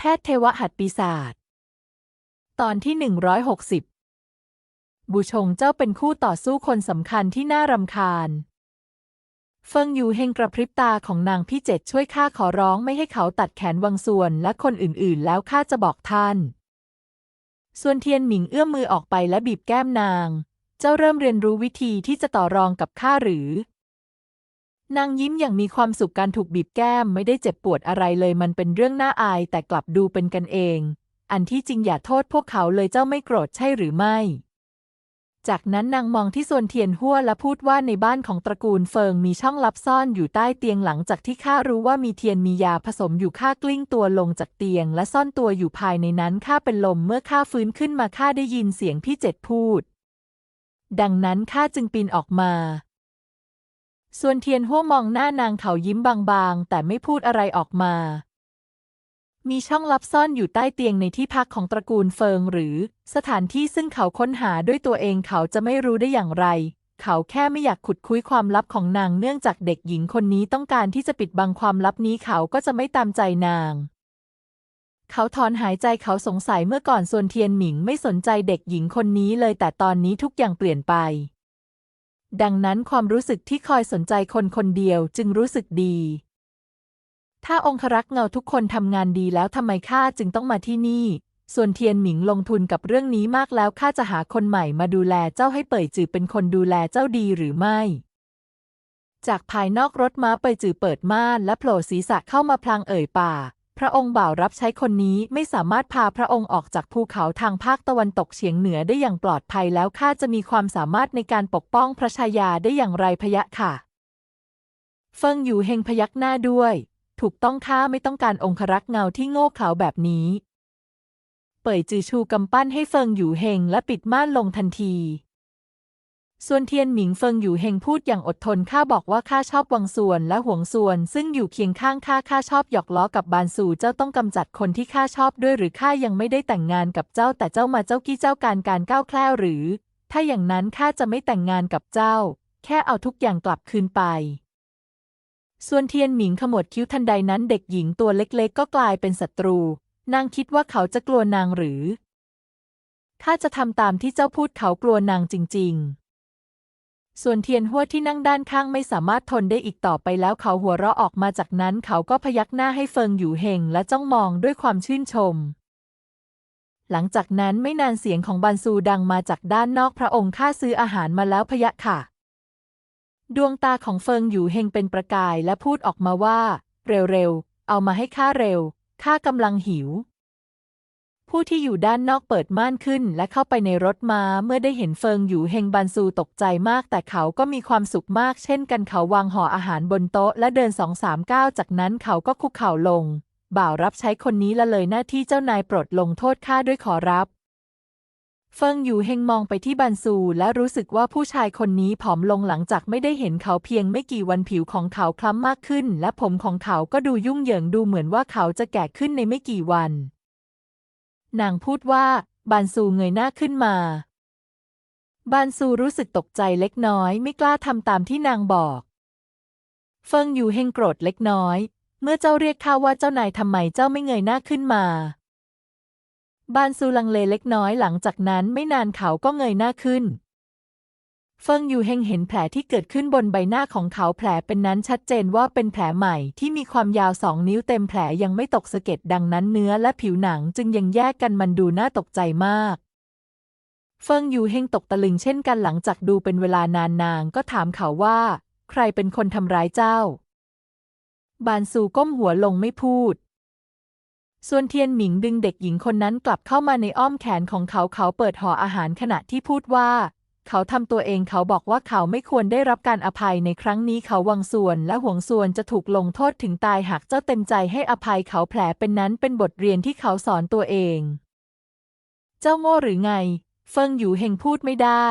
แพทย์เทวหัดปีศาจตอนที่ 160บูชงเจ้าเป็นคู่ต่อสู้คนสำคัญที่น่ารำคาญ เฟิงยูเฮงกระพริบตาของนางพี่เจ็ดช่วยข้าขอร้องไม่ให้เขาตัดแขนวังส่วนและคนอื่นๆ แล้วข้าจะบอกท่าน ส่วนเทียนหมิงเอื้อมมือออกไปและบีบแก้มนาง เจ้าเริ่มเรียนรู้วิธีที่จะต่อรองกับข้าหรือ นางยิ้มอย่างมีความสุขการถูกบีบแก้มไม่ได้เจ็บปวดอะไรเลยมันเป็นเรื่องน่าอายแต่กลับดูเป็นกันเอง อันที่จริงอย่าโทษพวกเขาเลยเจ้าไม่โกรธใช่หรือไม่ จากนั้นนางมองที่ส่วนเทียนหัวและพูดว่าในบ้านของตระกูลเฟิงมีช่องลับซ่อนอยู่ใต้เตียงหลังจากที่ข้ารู้ว่ามีเทียนมียาผสมอยู่ข้ากลิ้งตัวลงจากเตียง และซ่อนตัวอยู่ภายในนั้นข้าเป็นลมเมื่อข้าฟื้นขึ้นมาข้าได้ยินเสียงพี่เจ็ดพูด ดังนั้นข้าจึงปีนออกมา ส่วนเทียนหัวมองหน้านางเขายิ้มบางๆ แต่ไม่พูดอะไรออกมา มีช่องลับซ่อนอยู่ใต้เตียงในที่พักของตระกูลเฟิงหรือสถานที่ซึ่งเขาค้นหาด้วยตัวเองเขาจะไม่รู้ได้อย่างไร เขาแค่ไม่อยากขุดคุยความลับของนางเนื่องจากเด็กหญิงคนนี้ต้องการที่จะปิดบังความลับนี้เขาก็จะไม่ตามใจนางเขาถอนหายใจเขาสงสัยเมื่อก่อนส่วนเทียนหมิงไม่สนใจเด็กหญิงคนนี้เลยแต่ตอนนี้ทุกอย่างเปลี่ยนไป ดังนั้นความรู้สึกที่คอยสนใจคนคนเดียวจึงรู้สึกดี ถ้าองครักษ์เงาทุกคนทำงานดีแล้วทำไมข้าจึงต้องมาที่นี่ ส่วนเทียนหมิงลงทุนกับเรื่องนี้มากแล้วข้าจะหาคนใหม่มาดูแลเจ้าให้เป่ยจือเป็นคนดูแลเจ้าดีหรือไม่ จากภายนอกรถม้าเป่ยจือเปิดม่านและโผล่ศีรษะเข้ามาพลางเอ่ยปาก พระองค์บ่าวรับใช้คนนี้ไม่สามารถพาพระองค์ออกจากภูเขาทางภาคตะวันตกเฉียงเหนือได้อย่างปลอดภัยแล้วข้าจะมีความสามารถในการปกป้องพระชายาได้อย่างไรพะยะค่ะ เฟิงอยู่เฮงพยักหน้าด้วย ถูกต้องข้าไม่ต้องการองครักษ์เงาที่โง่เขลาแบบนี้ เป่ยจือชูกำปั้นให้เฟิงอยู่เฮงและปิดม่านลงทันที ส่วนเทียนหมิงเฟิงอยู่เฮงพูดอย่างอดทนข้าบอกว่าข้าชอบวังส่วนและห่วงส่วน ซึ่งอยู่เคียงข้างข้าข้าชอบหยอกล้อกับบานสู่เจ้าต้องกำจัดคนที่ข้าชอบด้วยหรือข้ายังไม่ได้แต่งงานกับเจ้า แต่เจ้ามาเจ้ากี้เจ้าการการก้าวแคล้วหรือ ถ้าอย่างนั้นข้าจะไม่แต่งงานกับเจ้า แค่เอาทุกอย่างกลับคืนไป ส่วนเทียนหมิงขมวดคิ้วทันใดนั้นเด็กหญิงตัวเล็กๆ ก็กลายเป็นศัตรู นางคิดว่าเขาจะกลัวนางหรือข้าจะทำตามที่เจ้าพูดเขากลัวนางจริง ๆ ส่วนเทียนหัวที่นั่งด้านข้างไม่สามารถทนได้อีกต่อไปแล้วเขาหัวเราะออกมาจากนั้นเขาก็พยักหน้าให้เฟิงอยู่เฮงและจ้องมองด้วยความชื่นชม หลังจากนั้นไม่นานเสียงของบันซูดังมาจากด้านนอกพระองค์ข้าซื้ออาหารมาแล้วพยะค่ะ ดวงตาของเฟิงอยู่เฮงเป็นประกายและพูดออกมาว่า เร็วๆ เอามาให้ข้าเร็วข้ากำลังหิว ผู้ที่อยู่ด้านนอกเปิดม่านขึ้นและเข้าไปในรถมาเมื่อได้เห็นเฟิงอยู่เฮงบันซูตกใจมาก แต่เขาก็มีความสุขมาก เช่นกันเขาวางห่ออาหารบนโต๊ะและเดินสองสามก้าวจากนั้นเขาก็คุกเข่าลง บ่าวรับใช้คนนี้ละเลยหน้าที่เจ้านายโปรดลงโทษข้าด้วยขอรับ เฟิงอยู่เฮงมองไปที่บันซูและรู้สึกว่าผู้ชายคนนี้ผอมลงหลังจากไม่ได้เห็นเขาเพียงไม่กี่วันผิวของเขาคล้ำมากขึ้น และผมของเขาก็ดูยุ่งเหยิงดูเหมือนว่าเขาจะแก่ขึ้นในไม่กี่วัน นางพูดว่า บานซูเงยหน้าขึ้นมา บานซูรู้สึกตกใจเล็กน้อยไม่กล้าทำตามที่นางบอก เฟิงอยู่เฮงโกรธเล็กน้อย เมื่อเจ้าเรียกข้าว่าเจ้านายทำไมเจ้าไม่เงยหน้าขึ้นมา บานซูลังเลเล็กน้อยหลังจากนั้นไม่นานเขาก็เงยหน้าขึ้น เฟิงอยู่เฮงเห็นแผลที่เกิดขึ้นบนใบหน้าของเขาแผลเป็นนั้นชัดเจนว่าเป็นแผลใหม่ที่มีความยาวสองนิ้วเต็มแผลยังไม่ตกสะเก็ดดังนั้นเนื้อและผิวหนังจึงยังแยกกันมันดูน่าตกใจมาก เฟิงอยู่เฮงตกตะลึงเช่นกันหลังจากดูเป็นเวลานานนางก็ถามเขาว่า ใครเป็นคนทำร้ายเจ้า บานซูก้มหัวลงไม่พูดส่วนเทียนหมิงดึงเด็กหญิงคนนั้นกลับเข้ามาในอ้อมแขนของเขาเขาเปิดห่ออาหารขณะที่พูดว่า เขาทำตัวเองเขาบอกว่าเขาไม่ควรได้รับการอภัยในครั้งนี้เขาวังส่วนและห่วงส่วนจะถูกลงโทษถึงตายหากเจ้าเต็มใจให้อภัยเขาแผลเป็นนั้นเป็นบทเรียนที่เขาสอนตัวเอง เจ้าโง่หรือไง เฟิงอยู่เฮงพูดไม่ได้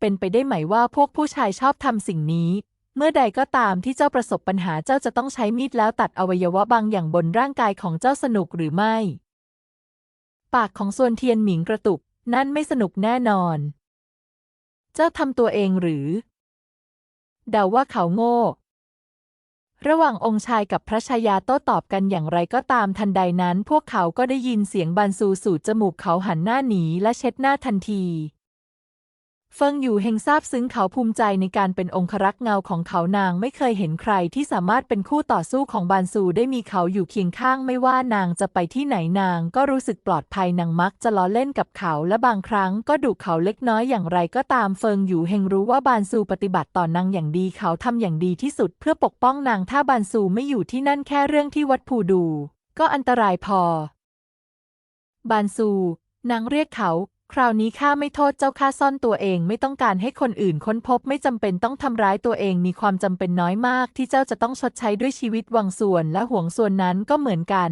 เป็นไปได้ไหมว่าพวกผู้ชายชอบทำสิ่งนี้ เมื่อใดก็ตามที่เจ้าประสบปัญหาเจ้าจะต้องใช้มีดแล้วตัดอวัยวะบางอย่างบนร่างกายของเจ้าสนุกหรือไม่ ปากของส่วนเทียนหมิงกระตุก นั่นไม่สนุกแน่นอน เจ้าทำตัวเองหรือ เดาว่าเขาโง่ ระหว่างองค์ชายกับพระชายาโต้ตอบกันอย่างไรก็ตามทันใดนั้น พวกเขาก็ได้ยินเสียงบันซูสูดจมูกเขาหันหน้าหนีและเช็ดหน้าทันที เฟิงอยู่เฮงซาบซึ้งเขาภูมิใจในการเป็นองครักษ์เงาของเขานางไม่เคยเห็นใครที่สามารถเป็นคู่ต่อสู้ของบานซูได้มีเขาอยู่เคียงข้างไม่ว่านางจะไปที่ไหนนางก็รู้สึกปลอดภัยนางมักจะล้อเล่นกับเขาและบางครั้งก็ดุเขาเล็กน้อยอย่างไรก็ตามเฟิงอยู่เฮงรู้ว่าบานซูปฏิบัติต่อนางอย่างดีเขาทำอย่างดีที่สุดเพื่อปกป้องนางถ้าบานซูไม่อยู่ที่นั่นแค่เรื่องที่วัดผูดู ก็อันตรายพอบานซูนางเรียกเขา คราวนี้ข้าไม่โทษเจ้าข้าซ่อนตัวเองไม่ต้องการให้คนอื่นค้นพบไม่จำเป็นต้องทำร้ายตัวเองมีความจำเป็นน้อยมากที่เจ้าจะต้องชดใช้ด้วยชีวิตวังส่วนและห่วงส่วนนั้นก็เหมือนกัน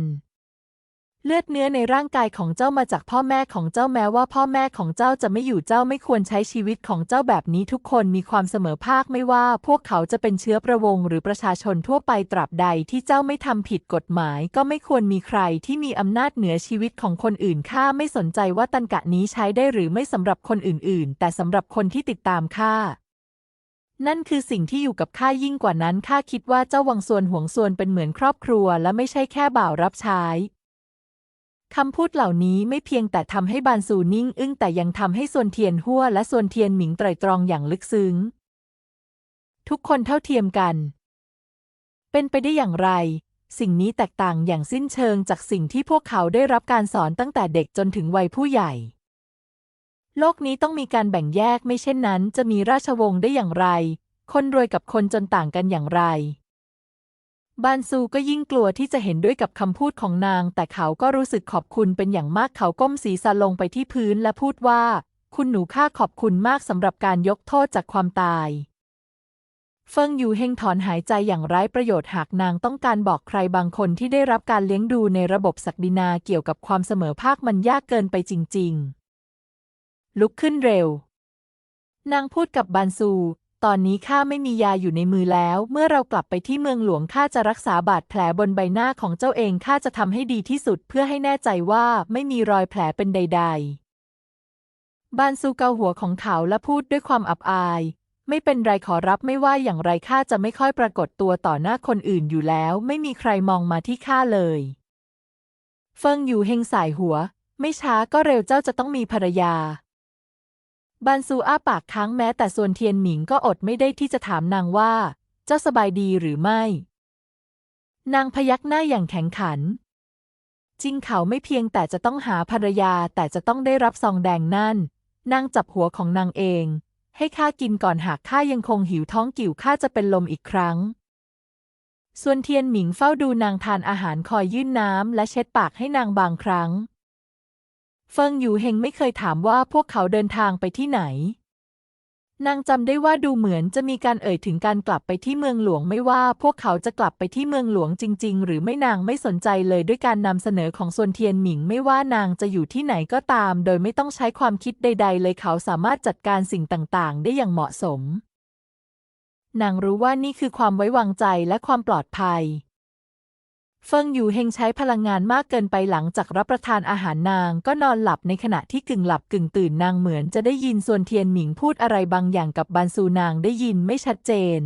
เลือดเนื้อในร่างกายของเจ้ามาจากพ่อแม่ของเจ้าแม้ว่าพ่อแม่ของเจ้าจะไม่อยู่เจ้าไม่ควรใช้ชีวิตของเจ้าแบบนี้ทุกคนมีความเสมอภาคไม่ว่า พวกเขาจะเป็นเชื้อประวงหรือประชาชนทั่วไปตราบใดที่เจ้าไม่ทำผิดกฎหมาย ก็ไม่ควรมีใครที่มีอำนาจเหนือชีวิตของคนอื่นข้าไม่สนใจว่าตันกะนี้ใช้ได้หรือไม่สำหรับคนอื่น ๆ แต่สำหรับคนที่ติดตามข้านั่นคือสิ่งที่อยู่กับข้ายิ่งกว่านั้นข้าคิดว่าเจ้าวังส่วนห่วงส่วนเป็นเหมือนครอบครัว และไม่ใช่แค่บ่าวรับใช้ คำพูดเหล่านี้ไม่เพียงแต่ทำให้บานซูนิ่งอึ้งแต่ยังทำให้ส่วนเทียนหัวและส่วนเทียนหมิงไตรตรองอย่างลึกซึ้ง ทุกคนเท่าเทียมกัน เป็นไปได้อย่างไร สิ่งนี้แตกต่างอย่างสิ้นเชิงจากสิ่งที่พวกเขาได้รับการสอนตั้งแต่เด็กจนถึงวัยผู้ใหญ่ โลกนี้ต้องมีการแบ่งแยกไม่เช่นนั้น จะมีราชวงศ์ได้อย่างไร คนรวยกับคนจนต่างกันอย่างไร บานซูก็ยิ่งกลัวที่จะเห็นด้วยกับคำพูดของนาง แต่เขาก็รู้สึกขอบคุณเป็นอย่างมากเขาก้มศีรษะลงไปที่พื้นและพูดว่า คุณหนูข้าขอบคุณมากสำหรับการยกโทษจากความตายเฟิงอยู่เฮงถอนหายใจอย่างไร้ประโยชน์หากนางต้องการบอกใครบางคนที่ได้รับการเลี้ยงดูในระบบศักดินาเกี่ยวกับความเสมอภาคมันยากเกินไปจริง ๆ ลุกขึ้นเร็ว นางพูดกับบานซู ตอนนี้ข้าไม่มียาอยู่ในมือแล้ว เมื่อเรากลับไปที่เมืองหลวงข้าจะรักษาบาดแผลบนใบหน้าของเจ้าเองข้าจะทำให้ดีที่สุดเพื่อให้แน่ใจว่าไม่มีรอยแผลเป็นใด ๆ บานซูเกาหัวของเขาและพูดด้วยความอับอาย ไม่เป็นไรขอรับไม่ว่าอย่างไรข้าจะไม่ค่อยปรากฏตัวต่อหน้าคนอื่นอยู่แล้ว ไม่มีใครมองมาที่ข้าเลย เฟิงอยู่เฮงสายหัว ไม่ช้าก็เร็วเจ้าจะต้องมีภรรยา บานซูอ้าปากค้างแม้แต่ส่วนเทียนหมิงก็อดไม่ได้ที่จะถามนางว่า เจ้าสบายดีหรือไม่ นางพยักหน้าอย่างแข็งขัน จริงเขาไม่เพียงแต่จะต้องหาภรรยาแต่จะต้องได้รับซองแดงนั่น นางจับหัวของนางเอง ให้ข้ากินก่อนหากข้ายังคงหิวท้องกิ่วข้าจะเป็นลมอีกครั้ง ส่วนเทียนหมิงเฝ้าดูนางทานอาหารคอยยื่นน้ำและเช็ดปากให้นางบางครั้ง เฟิงอยู่เฮงไม่เคยถามว่าพวกเขาเดินทางไปที่ไหน นางจำได้ว่าดูเหมือนจะมีการเอ่ยถึงการกลับไปที่เมืองหลวงไม่ว่าพวกเขาจะกลับไปที่เมืองหลวงจริง ๆ หรือไม่นางไม่สนใจเลยด้วยการนำเสนอของส่วนเทียนหมิงไม่ว่านางจะอยู่ที่ไหนก็ตาม โดยไม่ต้องใช้ความคิดใด ๆ เลยเขาสามารถจัดการสิ่งต่างๆ ได้อย่างเหมาะสม นางรู้ว่านี่คือความไว้วางใจและความปลอดภัย เฟิงอยู่เฮงใช้พลังงานมากเกินไปหลังจากรับประทานอาหารนาง ก็นอนหลับในขณะที่กึ่งหลับกึ่งตื่นนางเหมือนจะได้ยินส่วนเทียนหมิงพูดอะไรบางอย่างกับบันซูนางได้ยินไม่ชัดเจน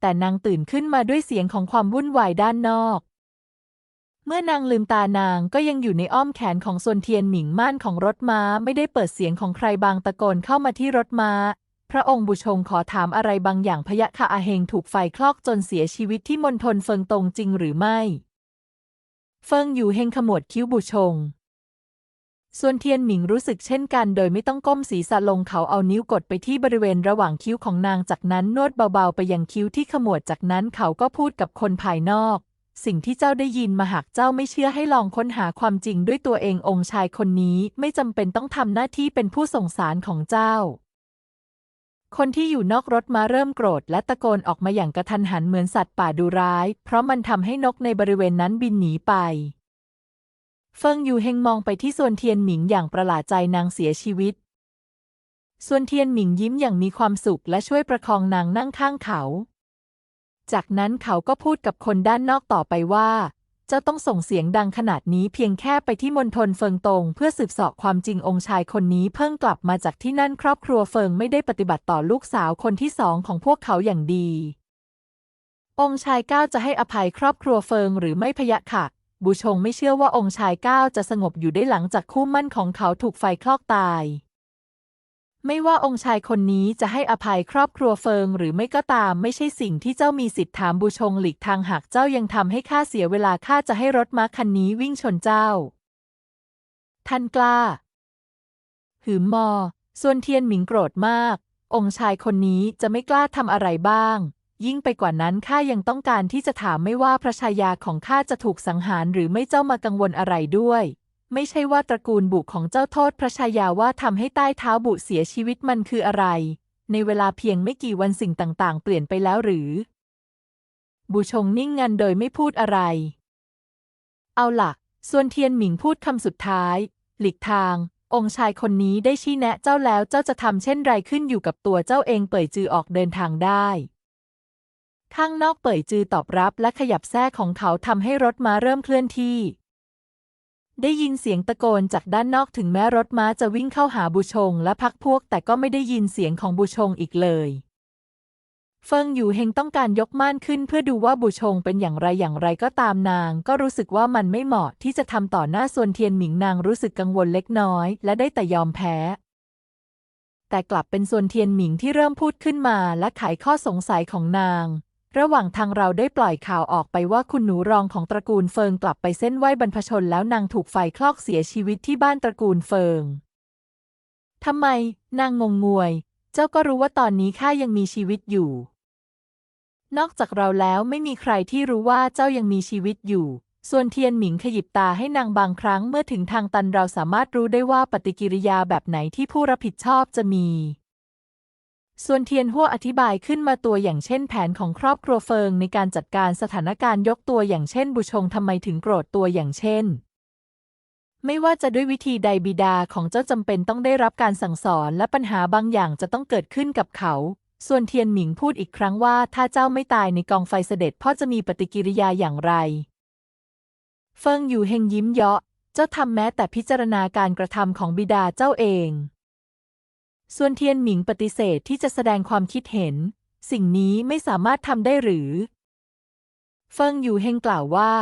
แต่นางตื่นขึ้นมาด้วยเสียงของความวุ่นวายด้านนอก เมื่อนางลืมตานางก็ยังอยู่ในอ้อมแขนของส่วนเทียนหมิงม่านของรถม้าไม่ได้เปิดเสียงของใครบางตะโกนเข้ามาที่รถม้า ระองค์บุชงขอถามอะไรบางอย่างพยะค่ะอาเฮงถูกไฟคลอกจนเสียชีวิตที่มณฑลเฟิงตงจริงหรือไม่ เฟิงอยู่เฮงขมวดคิ้วบุชง ส่วนเทียนหมิงรู้สึกเช่นกัน โดยไม่ต้องก้มศีรษะลงเขาเอานิ้วกดไปที่บริเวณระหว่างคิ้วของนางจากนั้นนวดเบาๆ ไปยังคิ้วที่ขมวดจากนั้นเขาก็พูดกับคนภายนอก สิ่งที่เจ้าได้ยินมาหากเจ้าไม่เชื่อให้ลองค้นหาความจริงด้วยตัวเององค์ชายคนนี้ไม่จำเป็นต้องทำหน้าที่เป็นผู้ส่งสารของเจ้า คนที่อยู่นอกรถมาเริ่มโกรธและตะโกนออกมาอย่างกระทันหันเหมือนสัตว์ป่าดูร้าย เพราะมันทำให้นกในบริเวณนั้นบินหนีไป เฟิงอยู่เฮงมองไปที่ส่วนเทียนหมิงอย่างประหลาดใจนางเสียชีวิตส่วนเทียนหมิงยิ้มอย่างมีความสุขและช่วยประคองนางนั่งข้างเขา จากนั้นเขาก็พูดกับคนด้านนอกต่อไปว่า เจ้าต้องส่งเสียงดังขนาดนี้เพียงแค่ไปที่มณฑลเฟิงตงเพื่อสืบสาะความจริงองค์ชายคนนี้เพิ่งกลับมาจากที่นั่นครอบครัวเฟิงไม่ได้ปฏิบัติต่อลูกสาวคนที่สองของพวกเขาอย่างดี องค์ชายก้าวจะให้อภัยครอบครัวเฟิงหรือไม่พะยะค่ะ บูชงไม่เชื่อว่าองค์ชายก้าวจะสงบอยู่ได้หลังจากคู่มั่นของเขาถูกไฟคลอกตาย ไม่ว่าองค์ชายคนนี้จะให้อภัยครอบครัวเฟิงหรือไม่ก็ตามไม่ใช่สิ่งที่เจ้ามีสิทธิ์ถามบูชงหลีกทางหากเจ้ายังทำให้ข้าเสียเวลาข้าจะให้รถม้าคันนี้วิ่งชนเจ้า ท่านกล้า หืมมอ ส่วนเทียนหมิงโกรธมาก องค์ชายคนนี้จะไม่กล้าทำอะไรบ้าง ยิ่งไปกว่านั้นข้ายังต้องการที่จะถามไม่ว่าพระชายาของข้าจะถูกสังหารหรือไม่เจ้ามากังวลอะไรด้วย ไม่ใช่ว่าตระกูลบุของเจ้าโทษพระชายาว่าทำให้ใต้เท้าบุเสียชีวิตมันคืออะไร ในเวลาเพียงไม่กี่วันสิ่งต่างๆ เปลี่ยนไปแล้วหรือ บุชงนิ่งงันโดยไม่พูดอะไร เอาล่ะส่วนเทียนหมิงพูดคำสุดท้าย หลีกทาง องค์ชายคนนี้ได้ชี้แนะเจ้าแล้วเจ้าจะทำเช่นไรขึ้นอยู่กับตัวเจ้าเองเป่ยจือออกเดินทางได้ข้างนอกเป่ยจือตอบรับและขยับแทรกของเขาทำให้รถม้าเริ่มเคลื่อนที่ ได้ยินเสียงตะโกนจากด้านนอกถึงแม้รถม้าจะวิ่งเข้าหาบุชงและพักพวก แต่ก็ไม่ได้ยินเสียงของบุชงอีกเลย เฟิงอยู่เฮงต้องการยกม่านขึ้นเพื่อดูว่าบุชงเป็นอย่างไรอย่างไรก็ตามนาง ก็รู้สึกว่ามันไม่เหมาะที่จะทำต่อหน้าส่วนเทียนหมิงนางรู้สึกกังวลเล็กน้อย และได้แต่ยอมแพ้ แต่กลับเป็นส่วนเทียนหมิงที่เริ่มพูดขึ้นมาและไขข้อสงสัยของนาง ระหว่างทางเราได้ปล่อยข่าวออกไปว่าคุณหนูรองของตระกูลเฟิงกลับไปเส้นไหว้บรรพชนแล้วนางถูกไฟคลอกเสียชีวิตที่บ้านตระกูลเฟิงทำไม นางงงงวย เจ้าก็รู้ว่าตอนนี้ข้ายังมีชีวิตอยู่ นอกจากเราแล้วไม่มีใครที่รู้ว่าเจ้ายังมีชีวิตอยู่ ส่วนเทียนหมิงขยิบตาให้นางบางครั้งเมื่อถึงทางตันเราสามารถรู้ได้ว่าปฏิกิริยาแบบไหนที่ผู้รับผิดชอบจะมี ส่วนเทียนหัวอธิบายขึ้นมาตัวอย่างเช่นแผนของครอบครัวเฟิงในการจัดการสถานการณ์ยกตัวอย่างเช่น บุชงทำไมถึงโกรธตัวอย่างเช่น ไม่ว่าจะด้วยวิธีใดบิดาของเจ้าจำเป็นต้องได้รับการสั่งสอนและปัญหาบางอย่างจะต้องเกิดขึ้นกับเขา ส่วนเทียนหมิงพูดอีกครั้งว่า ถ้าเจ้าไม่ตายในกองไฟเสด็จพ่อจะมีปฏิกิริยาอย่างไร เฟิงอยู่เฮงยิ้มเยาะ เจ้าทำแม้แต่พิจารณาการกระทำของบิดาเจ้าเอง ส่วนเทียนหมิงปฏิเสธที่จะแสดงความคิดเห็น สิ่งนี้ไม่สามารถทำได้หรือ เฟิงอยู่เฮงกล่าวว่า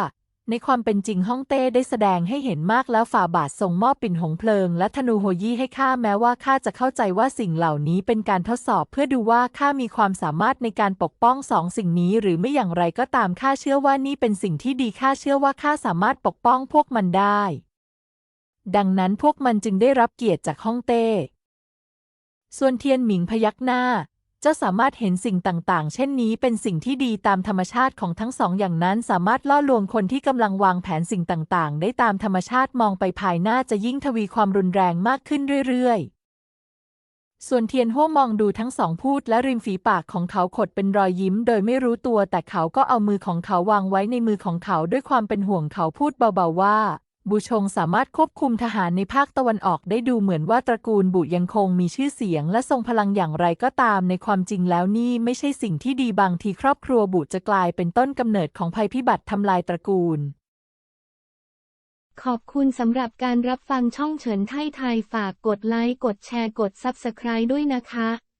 ในความเป็นจริงฮ่องเต้ได้แสดงให้เห็นมากแล้วฝ่าบาททรงมอบปิ่นหงเพลิง และธนูโฮยี่ให้ข้าแม้ว่าข้าจะเข้าใจว่าสิ่งเหล่านี้เป็นการทดสอบเพื่อดูว่าข้ามีความสามารถในการปกป้องสองสิ่งนี้ หรือไม่อย่างไรก็ตามข้าเชื่อว่านี่เป็นสิ่งที่ดีข้าเชื่อว่าข้าสามารถปกป้องพวกมันได้ ดังนั้นพวกมันจึงได้รับเกียรติจากฮ่องเต้ ส่วนเทียนหมิงพยักหน้า เจ้าสามารถเห็นสิ่งต่างๆ เช่นนี้เป็นสิ่งที่ดีตามธรรมชาติของทั้งสองอย่างนั้นสามารถล่อลวงคนที่กำลังวางแผนสิ่งต่างๆ ได้ตามธรรมชาติมองไปภายหน้าจะยิ่งทวีความรุนแรงมากขึ้นเรื่อยๆส่วนเทียนหัวมองดูทั้งสองพูดและริมฝีปากของเขาขดเป็นรอยยิ้มโดยไม่รู้ตัวแต่เขาก็เอามือของเขาวางไว้ในมือของเขาด้วยความเป็นห่วงเขาพูดเบาๆว่า บูชงสามารถควบคุมทหารในภาคตะวันออกได้ดูเหมือนว่าตระกูลบุยังคงมีชื่อเสียงและทรงพลังอย่างไรก็ตามในความจริงแล้วนี่ไม่ใช่สิ่งที่ดีบางทีครอบครัวบุจะกลายเป็นต้นกำเนิดของภัยพิบัติทำลายตระกูล ขอบคุณสำหรับการรับฟังช่องเฉินไทยไทยฝากกดไลค์กดแชร์กด Subscribe ด้วยนะคะ